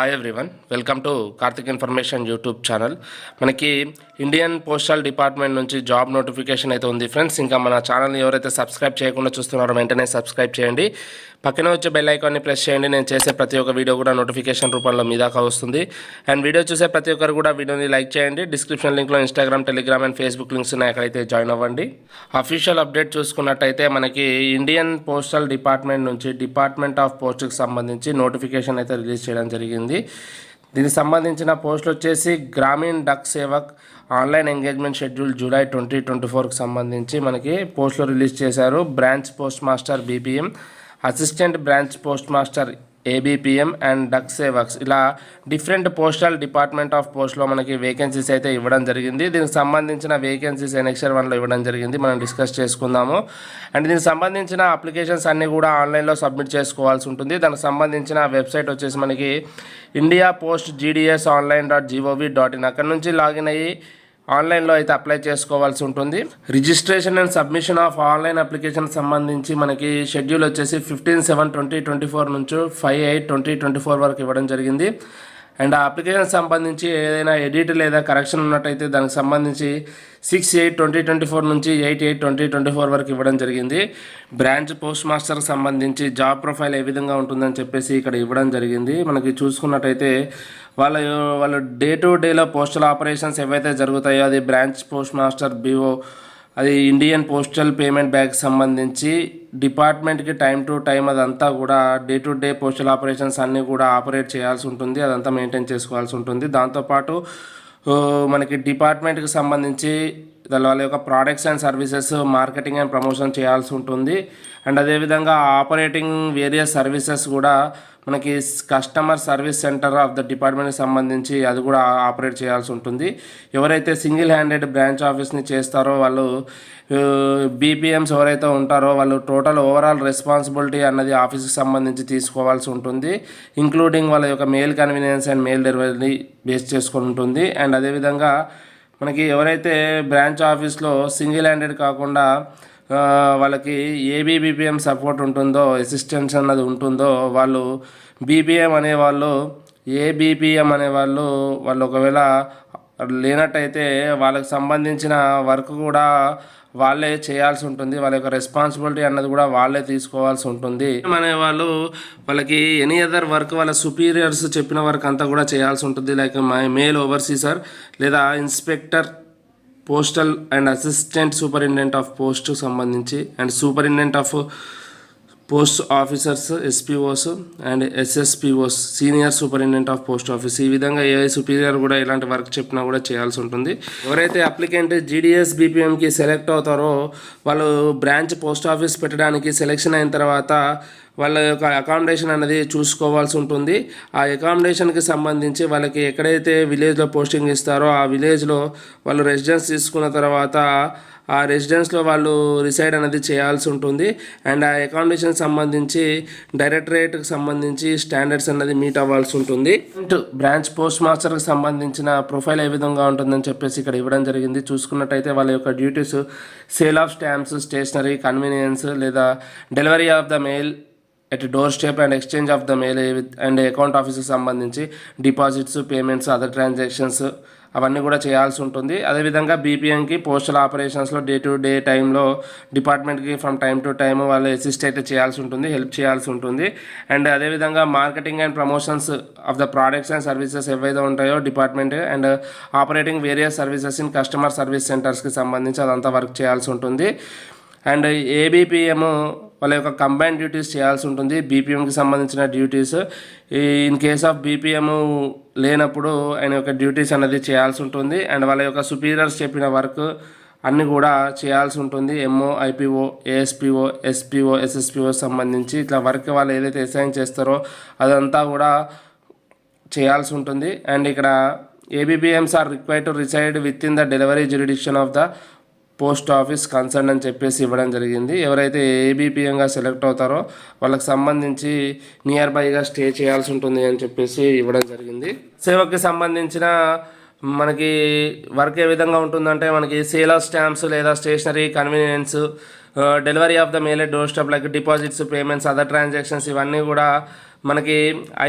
Hi everyone welcome to Karthik information YouTube channel మనకి Indian postal department నుంచి job notification అయితే ఉంది friends ఇంకా మన ఛానల్ని ఎవరైతే సబ్స్క్రైబ్ చేయకుండా చూస్తున్నారో వెంటనే సబ్స్క్రైబ్ చేయండి. పక్కన వచ్చే బెల్ ఐకాన్ని ప్రెస్ చేయండి. నేను చేసే ప్రతి ఒక్క వీడియో కూడా నోటిఫికేషన్ రూపంలో మీ దాకా వస్తుంది. అండ్ వీడియో చూసే ప్రతి ఒక్కరు కూడా వీడియోని లైక్ చేయండి. Description లింక్లో Instagram Telegram and Facebook links ఉన్నాయి. అక్కడైతే జాయిన్ అవ్వండి. అఫీషియల్ అప్డేట్ చూసుకున్నట్టయితే మనకి ఇండియన్ పోస్టల్ డిపార్ట్మెంట్ నుంచి డిపార్ట్మెంట్ ఆఫ్ పోస్ట్కి సంబంధించి నోటిఫికేషన్ అయితే రిలీజ్ చేయడం జరిగింది. దీనికి సంబంధించిన పోస్టులు వచ్చేసి Gramin Dak Sevak online engagement schedule July twenty twenty ఫోర్కి సంబంధించి మనకి పోస్టులు రిలీజ్ చేశారు. Branch post master BBM assistant branch post master ABPM and Dak Sevaks. ఇలా డిఫరెంట్ పోస్టల్ డిపార్ట్మెంట్ ఆఫ్ పోస్ట్లో మనకి వేకెన్సీస్ అయితే ఇవ్వడం జరిగింది. దీనికి సంబంధించిన వేకెన్సీస్ ఎనెక్షన్ వన్లో ఇవ్వడం జరిగింది. మనం డిస్కస్ చేసుకుందాము. అండ్ దీనికి సంబంధించిన అప్లికేషన్స్ అన్నీ కూడా ఆన్లైన్లో సబ్మిట్ చేసుకోవాల్సి ఉంటుంది. దానికి సంబంధించిన వెబ్సైట్ వచ్చేసి మనకి India post GDS online dot G O V dot in అక్కడ నుంచి లాగిన్ అయ్యి ఆన్లైన్లో అయితే అప్లై చేసుకోవాల్సి ఉంటుంది. Registration and submission of online application సంబంధించి మనకి షెడ్యూల్ వచ్చేసి fifteen seven twenty twenty four నుంచి five eight twenty twenty four వరకు ఇవ్వడం జరిగింది. అండ్ ఆ అప్లికేషన్ సంబంధించి ఏదైనా ఎడిట్ లేదా కరెక్షన్ ఉన్నట్టయితే దానికి సంబంధించి six eight twenty twenty four నుంచి eight eight twenty twenty four వరకు ఇవ్వడం జరిగింది. బ్రాంచ్ పోస్ట్ మాస్టర్కి సంబంధించి జాబ్ ప్రొఫైల్ ఏ విధంగా ఉంటుందని చెప్పేసి ఇక్కడ ఇవ్వడం జరిగింది. మనకి చూసుకున్నట్టయితే వాళ్ళ వాళ్ళు డే టు డేలో పోస్టల్ ఆపరేషన్స్ ఏవైతే జరుగుతాయో అది బ్రాంచ్ పోస్ట్ మాస్టర్ బీఓ అది ఇండియన్ పోస్టల్ పేమెంట్ బ్యాంక్ సంబంధించి డిపార్ట్మెంట్కి టైం టు టైం అదంతా కూడా day to day postal operations అన్నీ కూడా ఆపరేట్ చేయాల్సి ఉంటుంది అదంతా మెయింటైన్ చేసుకోవాల్సి ఉంటుంది. దాంతోపాటు మనకి డిపార్ట్మెంట్కి సంబంధించి దాని వాళ్ళ యొక్క products and services marketing and promotion చేయాల్సి ఉంటుంది. అండ్ అదేవిధంగా ఆపరేటింగ్ వేరియస్ సర్వీసెస్ కూడా మనకి customer service center of the డిపార్ట్మెంట్కి సంబంధించి అది కూడా ఆపరేట్ చేయాల్సి ఉంటుంది. ఎవరైతే సింగిల్ హ్యాండెడ్ బ్రాంచ్ ఆఫీస్ని చేస్తారో వాళ్ళు బీపీఎంస్ ఎవరైతే ఉంటారో వాళ్ళు టోటల్ ఓవరాల్ రెస్పాన్సిబిలిటీ అన్నది ఆఫీస్కి సంబంధించి తీసుకోవాల్సి ఉంటుంది. ఇంక్లూడింగ్ వాళ్ళ యొక్క mail convenience and mail delivery base చేసుకొని ఉంటుంది. అండ్ అదేవిధంగా మనకి ఎవరైతే బ్రాంచ్ ఆఫీస్లో సింగిల్ హ్యాండెడ్ కాకుండా వాళ్ళకి ఏబీ బీపీఎం సపోర్ట్ ఉంటుందో అసిస్టెన్స్ అన్నది ఉంటుందో వాళ్ళు బీపీఎం అనేవాళ్ళు ఏబీపీఎం అనేవాళ్ళు వాళ్ళు ఒకవేళ లేనట్టయితే వాళ్ళకి సంబంధించిన వర్క్ కూడా వాళ్ళే చేయాల్సి ఉంటుంది. వాళ్ళ యొక్క రెస్పాన్సిబిలిటీ అన్నది కూడా వాళ్ళే తీసుకోవాల్సి ఉంటుంది. అనే వాళ్ళు వాళ్ళకి ఎనీ అదర్ వర్క్ వాళ్ళ సుపీరియర్స్ చెప్పిన వర్క్ అంతా కూడా చేయాల్సి ఉంటుంది. లైక్ మై మేల్ ఓవర్సీసర్ లేదా inspector postal and assistant superintendent of post సంబంధించి and superintendent of post officers SPOs and SSPOs senior superintendent of post office ఈ విధంగా ఏ సుపీరియర్ కూడా ఇలాంటి వర్క్ చెప్పినా కూడా చేయాల్సి ఉంటుంది. ఎవరైతే అప్లికెంట్ జీడిఎస్ బీపీఎంకి సెలెక్ట్ అవుతారో వాళ్ళు బ్రాంచ్ పోస్ట్ ఆఫీస్ పెట్టడానికి సెలెక్షన్ అయిన తర్వాత వాళ్ళ యొక్క అకామిడేషన్ అనేది చూసుకోవాల్సి ఉంటుంది. ఆ అకామిడేషన్కి సంబంధించి వాళ్ళకి ఎక్కడైతే విలేజ్లో పోస్టింగ్ ఇస్తారో ఆ విలేజ్లో వాళ్ళు రెసిడెన్స్ తీసుకున్న తర్వాత ఆ రెసిడెన్స్లో వాళ్ళు రిసైడ్ అనేది చేయాల్సి ఉంటుంది. అండ్ ఆ అకామిడేషన్ సంబంధించి డైరెక్టరేట్కి సంబంధించి స్టాండర్డ్స్ అనేది మీట్ అవ్వాల్సి ఉంటుంది. బ్రాంచ్ పోస్ట్ మాస్టర్కి సంబంధించిన ప్రొఫైల్ ఏ విధంగా ఉంటుందని చెప్పేసి ఇక్కడ ఇవ్వడం జరిగింది. చూసుకున్నట్టయితే వాళ్ళ యొక్క duties sale of stamps stationery convenience లేదా delivery of the mail at doorstep and exchange of the mail and account ఆఫీస్కి సంబంధించి డిపాజిట్స్ పేమెంట్స్ అదర్ ట్రాన్సాక్షన్స్ అవన్నీ కూడా చేయాల్సి ఉంటుంది. అదేవిధంగా బీపీఎంకి పోస్టల్ ఆపరేషన్స్లో డే టు డే టైంలో డిపార్ట్మెంట్కి ఫ్రమ్ టైం టు టైం వాళ్ళు అసిస్ట్ అయితే చేయాల్సి ఉంటుంది హెల్ప్ చేయాల్సి ఉంటుంది. అండ్ అదేవిధంగా marketing and promotions of the products and services ఏవైతే ఉంటాయో department and operating various services in customer service సెంటర్స్కి సంబంధించి అదంతా వర్క్ చేయాల్సి ఉంటుంది. అండ్ ఏబీపీఎం వాళ్ళ యొక్క కంబైన్ డ్యూటీస్ చేయాల్సి ఉంటుంది. బీపీఎంకి సంబంధించిన duties in case of BPM లేనప్పుడు ఆయన యొక్క డ్యూటీస్ అనేది చేయాల్సి ఉంటుంది. అండ్ వాళ్ళ యొక్క సుపీరియర్స్ చెప్పిన వర్క్ అన్నీ కూడా చేయాల్సి ఉంటుంది. MO IPO ASPO SPO SSPO సంబంధించి ఇట్లా వర్క్ వాళ్ళు ఏదైతే అసైన్ చేస్తారో అదంతా కూడా చేయాల్సి ఉంటుంది. అండ్ ఇక్కడ ABPMs are require to reside within the delivery jurisdiction of the post office concern అని చెప్పేసి ఇవ్వడం జరిగింది. ఎవరైతే ఏబీపీఎంగా సెలెక్ట్ అవుతారో వాళ్ళకి సంబంధించి నియర్ బైగా స్టే చేయాల్సి ఉంటుంది అని చెప్పేసి ఇవ్వడం జరిగింది. సేవకి సంబంధించిన మనకి వర్క్ ఏ విధంగా ఉంటుందంటే మనకి సేల్ ఆఫ్ స్టాంప్స్ లేదా stationery convenience delivery of the mail door stop like deposits payments other transactions ఇవన్నీ కూడా మనకి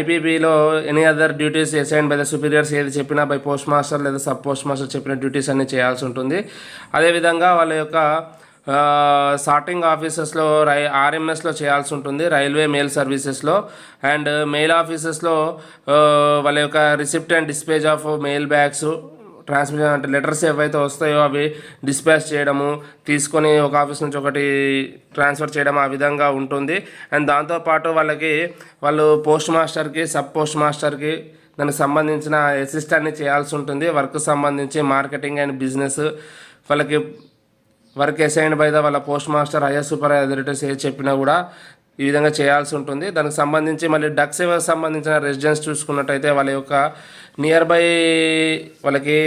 ఐపీపీలో any other duties assign by the superiors ఏది చెప్పినా బై పోస్ట్ మాస్టర్ లేదా సబ్ పోస్ట్ మాస్టర్ చెప్పిన డ్యూటీస్ అన్ని చేయాల్సి ఉంటుంది. అదేవిధంగా వాళ్ళ యొక్క సార్టింగ్ ఆఫీసెస్లో రై ఆర్ఎంఎస్లో చేయాల్సి ఉంటుంది రైల్వే మెయిల్ సర్వీసెస్లో అండ్ మెయిల్ ఆఫీసెస్లో వాళ్ళ యొక్క receipt and dispatch of mail bags transmission అంటే లెటర్స్ ఏవైతే వస్తాయో అవి డిస్పాచ్ చేయడము తీసుకొని ఒక ఆఫీస్ నుంచి ఒకటి ట్రాన్స్ఫర్ చేయడం ఆ విధంగా ఉంటుంది. అండ్ దాంతోపాటు వాళ్ళకి వాళ్ళు పోస్ట్ మాస్టర్కి సబ్ పోస్ట్ మాస్టర్కి దానికి సంబంధించిన అసిస్టెంట్ని చేయాల్సి ఉంటుంది. వర్క్ సంబంధించి మార్కెటింగ్ అండ్ బిజినెస్ వాళ్ళకి వర్క్ అసైన్డ్ బై ద వాళ్ళ post master higher super authorities ఏ చెప్పినా కూడా ఈ విధంగా చేయాల్సి ఉంటుంది. దానికి సంబంధించి మళ్ళీ డక్ సేవకు సంబంధించిన రెసిడెన్స్ చూసుకున్నట్టయితే వాళ్ళ యొక్క నియర్ బై వాళ్ళకి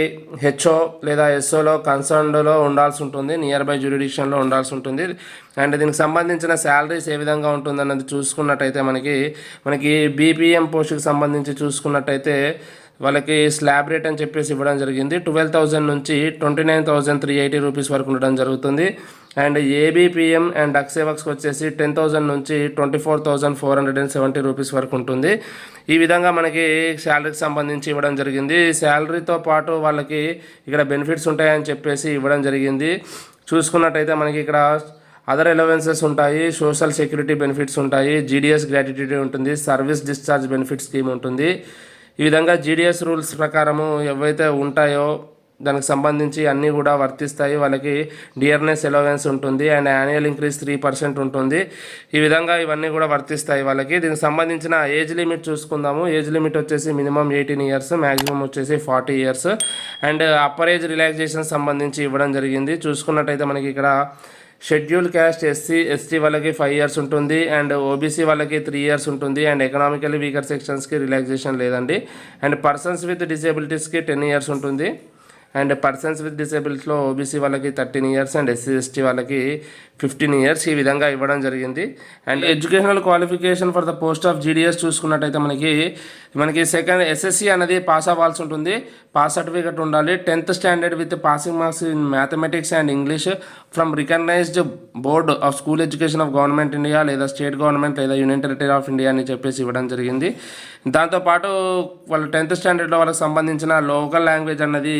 హెచ్ఓ లేదా ఎస్ఓలో కన్సర్న్లో ఉండాల్సి ఉంటుంది. నియర్ బై జ్యూరిడిక్షన్లో ఉండాల్సి ఉంటుంది. అండ్ దీనికి సంబంధించిన శాలరీస్ ఏ విధంగా ఉంటుందన్నది చూసుకున్నట్టయితే మనకి మనకి బీపీఎం పోస్ట్కి సంబంధించి చూసుకున్నట్టయితే వాళ్ళకి స్లాబ్ రేట్ అని చెప్పేసి ఇవ్వడం జరిగింది. ట్వెల్వ్ థౌజండ్ నుంచి twenty nine thousand three eighty rupees వరకు ఉండడం జరుగుతుంది. అండ్ ఏబిపిఎం అండ్ అక్సేవక్స్కి వచ్చేసి టెన్ థౌజండ్ నుంచి twenty four thousand four hundred and seventy rupees వరకు ఉంటుంది. ఈ విధంగా మనకి శాలరీకి సంబంధించి ఇవ్వడం జరిగింది. శాలరీతో పాటు వాళ్ళకి ఇక్కడ బెనిఫిట్స్ ఉంటాయని చెప్పేసి ఇవ్వడం జరిగింది. చూసుకున్నట్టయితే మనకి ఇక్కడ అదర్ ఎలవెన్సెస్ ఉంటాయి. సోషల్ సెక్యూరిటీ బెనిఫిట్స్ ఉంటాయి. జీడిఎస్ గ్రాట్యుటీ ఉంటుంది. సర్వీస్ డిశ్చార్జ్ బెనిఫిట్ స్కీమ్ ఉంటుంది. ఈ విధంగా జీడిఎస్ రూల్స్ ప్రకారము ఏవైతే ఉంటాయో దానికి సంబంధించి అన్నీ కూడా వర్తిస్తాయి. వాళ్ళకి డియర్నెస్ ఎలవెన్స్ ఉంటుంది. And annual increase three percent ఉంటుంది. ఈ విధంగా ఇవన్నీ కూడా వర్తిస్తాయి వాళ్ళకి. దీనికి సంబంధించిన ఏజ్ లిమిట్ చూసుకుందాము. ఏజ్ లిమిట్ వచ్చేసి మినిమం ఎయిటీన్ ఇయర్స్ మ్యాక్సిమం వచ్చేసి forty years and upper age relaxation సంబంధించి ఇవ్వడం జరిగింది. చూసుకున్నట్టయితే మనకి ఇక్కడ షెడ్యూల్ క్యాస్ట్ ఎస్సీ ఎస్టీ వాళ్ళకి ఫైవ్ ఇయర్స్ ఉంటుంది అండ్ ఓబీసీ వాళ్ళకి త్రీ ఇయర్స్ ఉంటుంది అండ్ ఎకనామికలీ వీకర్ సెక్షన్స్కి రిలాక్సేషన్ లేదండి. అండ్ పర్సన్స్ విత్ డిసేబిలిటీస్కి టెన్ ఇయర్స్ ఉంటుంది. అండ్ పర్సన్స్ విత్ డిసేబిలిటీలో ఓబీసీ వాళ్ళకి thirteen years and SC ST వాళ్ళకి ఫిఫ్టీన్ ఇయర్స్ ఈ విధంగా ఇవ్వడం జరిగింది. And educational qualification for the post of GDS చూసుకున్నట్టయితే మనకి మనకి సెకండ్ ఎస్ఎస్సి అనేది పాస్ అవ్వాల్సి ఉంటుంది. పాస్ సర్టిఫికేట్ ఉండాలి. Tenth standard with passing marks in mathematics and English from recognized board of school education of government India లేదా state government లేదా union territory of India అని చెప్పేసి ఇవ్వడం జరిగింది. దాంతోపాటు వాళ్ళు టెన్త్ స్టాండర్డ్లో వాళ్ళకి సంబంధించిన లోకల్ లాంగ్వేజ్ అన్నది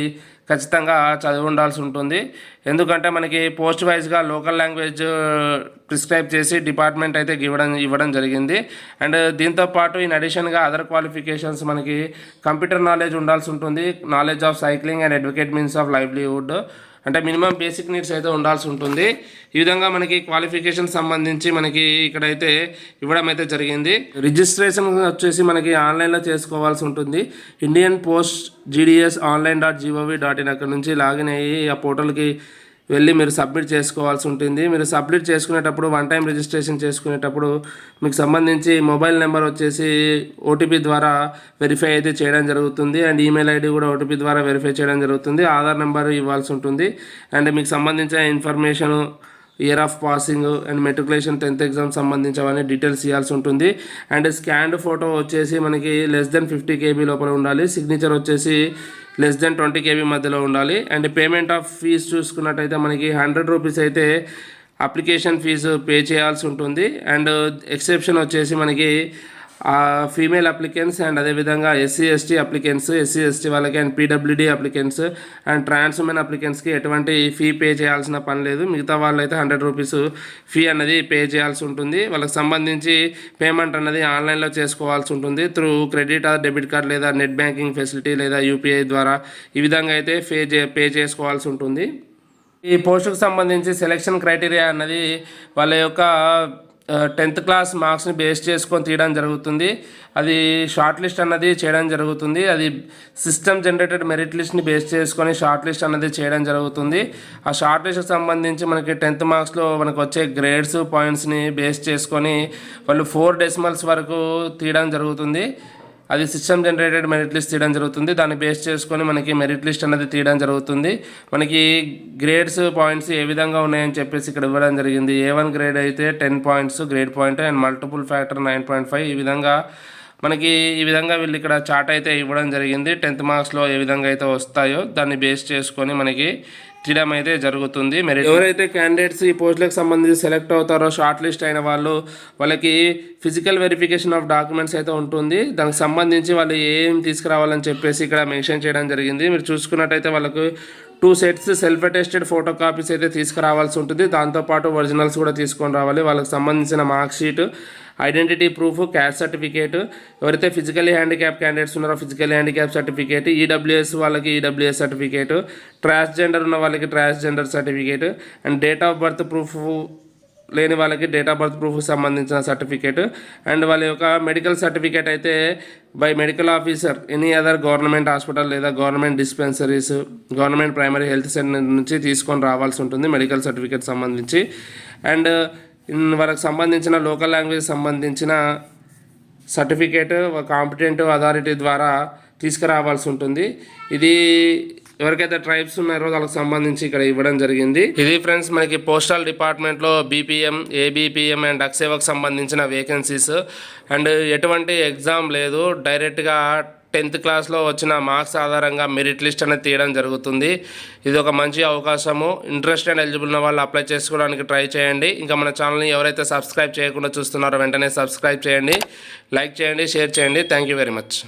ఖచ్చితంగా చదివి ఉండాల్సి ఉంటుంది. ఎందుకంటే మనకి పోస్ట్ వైజ్గా లోకల్ లాంగ్వేజ్ ప్రిస్క్రైబ్ చేసి డిపార్ట్మెంట్ అయితే ఇవ్వడం ఇవ్వడం జరిగింది. అండ్ దీంతో పాటు ఇన్ అడిషన్గా అదర్ క్వాలిఫికేషన్స్ మనకి కంప్యూటర్ నాలెడ్జ్ ఉండాల్సి ఉంటుంది. Knowledge of cycling and advocate means of livelihood. అంటే మినిమం బేసిక్ నీడ్స్ అయితే ఉండాల్సి ఉంటుంది. ఈ విధంగా మనకి క్వాలిఫికేషన్ సంబంధించి మనకి ఇక్కడైతే ఇవ్వడం అయితే జరిగింది. రిజిస్ట్రేషన్ వచ్చేసి మనకి ఆన్లైన్లో చేసుకోవాల్సి ఉంటుంది. Indian post GDS online dot GOV dot in అక్కడ నుంచి లాగిన్ అయ్యి ఆ పోర్టల్కి వెళ్ళి మీరు సబ్మిట్ చేసుకోవాల్సి ఉంటుంది. మీరు సబ్మిట్ చేసుకునేటప్పుడు వన్ టైం రిజిస్ట్రేషన్ చేసుకునేటప్పుడు మీకు సంబంధించి మొబైల్ నెంబర్ వచ్చేసి ఓటీపీ ద్వారా వెరిఫై అయితే చేయడం జరుగుతుంది. అండ్ ఈమెయిల్ ఐడి కూడా ఓటీపీ ద్వారా వెరిఫై చేయడం జరుగుతుంది. ఆధార్ నెంబర్ ఇవ్వాల్సి ఉంటుంది. అండ్ మీకు సంబంధించిన information year of passing and matriculation tenth exam సంబంధించి అవన్నీ డీటెయిల్స్ ఇవ్వాల్సి ఉంటుంది. అండ్ స్కాన్డ్ ఫోటో వచ్చేసి మనకి లెస్ దెన్ ఫిఫ్టీ కేబీ లోపల ఉండాలి. సిగ్నేచర్ వచ్చేసి లెస్ దెన్ ట్వంటీ కేబీ మధ్యలో ఉండాలి. అండ్ పేమెంట్ ఆఫ్ ఫీజు చూసుకున్నట్టయితే మనకి హండ్రెడ్ రూపీస్ అయితే అప్లికేషన్ ఫీజు పే చేయాల్సి ఉంటుంది. అండ్ ఎక్సెప్షన్ వచ్చేసి మనకి ఫీమేల్ అప్లికెంట్స్ అండ్ అదేవిధంగా SC ST applicants SC ST వాళ్ళకి and PWD applicants and trans women అప్లికెంట్స్కి ఎటువంటి ఫీ పే చేయాల్సిన పని లేదు. మిగతా వాళ్ళైతే హండ్రెడ్ రూపీస్ ఫీ అన్నది పే చేయాల్సి ఉంటుంది. వాళ్ళకి సంబంధించి పేమెంట్ అన్నది ఆన్లైన్లో చేసుకోవాల్సి ఉంటుంది. Through credit or debit card లేదా నెట్ బ్యాంకింగ్ ఫెసిలిటీ లేదా యూపీఐ ద్వారా ఈ విధంగా అయితే పే చే పే చేసుకోవాల్సి ఉంటుంది. ఈ పోస్టుకు సంబంధించి సెలెక్షన్ క్రైటీరియా అన్నది వాళ్ళ యొక్క టెన్త్ క్లాస్ మార్క్స్ని బేస్ చేసుకొని తీయడం జరుగుతుంది. అది షార్ట్ లిస్ట్ అన్నది చేయడం జరుగుతుంది. అది సిస్టమ్ జనరేటెడ్ మెరిట్ లిస్ట్ని బేస్ చేసుకొని షార్ట్ లిస్ట్ అన్నది చేయడం జరుగుతుంది. ఆ షార్ట్ లిస్ట్కి సంబంధించి మనకి టెన్త్ మార్క్స్లో మనకు వచ్చే గ్రేడ్స్ పాయింట్స్ని బేస్ చేసుకొని వాళ్ళు ఫోర్ డెసిమల్స్ వరకు తీయడం జరుగుతుంది. అది సిస్టమ్ జనరేటెడ్ మెరిట్ లిస్ట్ తీయడం జరుగుతుంది. దాన్ని బేస్ చేసుకొని మనకి మెరిట్ లిస్ట్ అనేది తీయడం జరుగుతుంది. మనకి గ్రేడ్స్ పాయింట్స్ ఏ విధంగా ఉన్నాయని చెప్పేసి ఇక్కడ ఇవ్వడం జరిగింది. ఏ వన్ గ్రేడ్ అయితే ten points grade point and multiple factor nine point five ఈ విధంగా మనకి ఈ విధంగా వీళ్ళు ఇక్కడ చార్ట్ అయితే ఇవ్వడం జరిగింది. టెన్త్ మార్క్స్లో ఏ విధంగా అయితే వస్తాయో దాన్ని బేస్ చేసుకొని మనకి తీయడం అయితే జరుగుతుంది. మరి ఎవరైతే క్యాండిడేట్స్ ఈ పోస్టులకు సంబంధించి సెలెక్ట్ అవుతారో షార్ట్ లిస్ట్ అయిన వాళ్ళు వాళ్ళకి ఫిజికల్ వెరిఫికేషన్ ఆఫ్ డాక్యుమెంట్స్ అయితే ఉంటుంది. దానికి సంబంధించి వాళ్ళు ఏం తీసుకురావాలని చెప్పేసి ఇక్కడ మెన్షన్ చేయడం జరిగింది. మీరు చూసుకున్నట్టయితే వాళ్ళకు two sets self attested photo copies అయితే తీసుకురావాల్సి ఉంటుంది. దాంతోపాటు ఒరిజినల్స్ కూడా తీసుకొని రావాలి. వాళ్ళకి సంబంధించిన mark sheet identity proof caste certificate ఎవరైతే ఫిజికల్లీ హ్యాండిక్యాప్ క్యాండిడేట్స్ ఉన్నారో ఫిజికల్ హ్యాండిక్యాప్ సర్టిఫికేట్ ఈడబ్ల్యూఎస్ వాళ్ళకి ఈడబ్ల్యూఎస్ సర్టిఫికేట్ ట్రాన్స్జెండర్ ఉన్న వాళ్ళకి వాళ్ళకి transgender certificate and date of birth proof లేని వాళ్ళకి డేట్ ఆఫ్ బర్త్ ప్రూఫ్కి సంబంధించిన సర్టిఫికేట్ అండ్ వాళ్ళ యొక్క మెడికల్ సర్టిఫికేట్ అయితే by medical officer any other government hospital లేదా government dispensaries government primary health centre నుంచి తీసుకొని రావాల్సి ఉంటుంది మెడికల్ సర్టిఫికేట్ సంబంధించి. అండ్ వాళ్ళకి సంబంధించిన లోకల్ లాంగ్వేజ్ సంబంధించిన సర్టిఫికేట్ కాంపిటెంట్ అథారిటీ ద్వారా తీసుకురావాల్సి ఉంటుంది. ఇది ఎవరికైతే ట్రైబ్స్ ఉన్నారో వాళ్ళకి సంబంధించి ఇక్కడ ఇవ్వడం జరిగింది. ఇది ఫ్రెండ్స్ మనకి పోస్టల్ డిపార్ట్మెంట్లో బీపీఎం ఏబిపిఎం అండ్ అక్సేవకు సంబంధించిన వేకెన్సీస్ అండ్ ఎటువంటి ఎగ్జామ్ లేదు. డైరెక్ట్గా టెన్త్ క్లాస్లో వచ్చిన మార్క్స్ ఆధారంగా మెరిట్ లిస్ట్ అనేది తీయడం జరుగుతుంది. ఇది ఒక మంచి అవకాశము. ఇంట్రెస్ట్ అండ్ ఎలిజిబుల్ ఉన్న వాళ్ళు అప్లై చేసుకోవడానికి ట్రై చేయండి. ఇంకా మన ఛానల్ని ఎవరైతే సబ్స్క్రైబ్ చేయకుండా చూస్తున్నారో వెంటనే సబ్స్క్రైబ్ చేయండి. లైక్ చేయండి షేర్ చేయండి. Thank you very much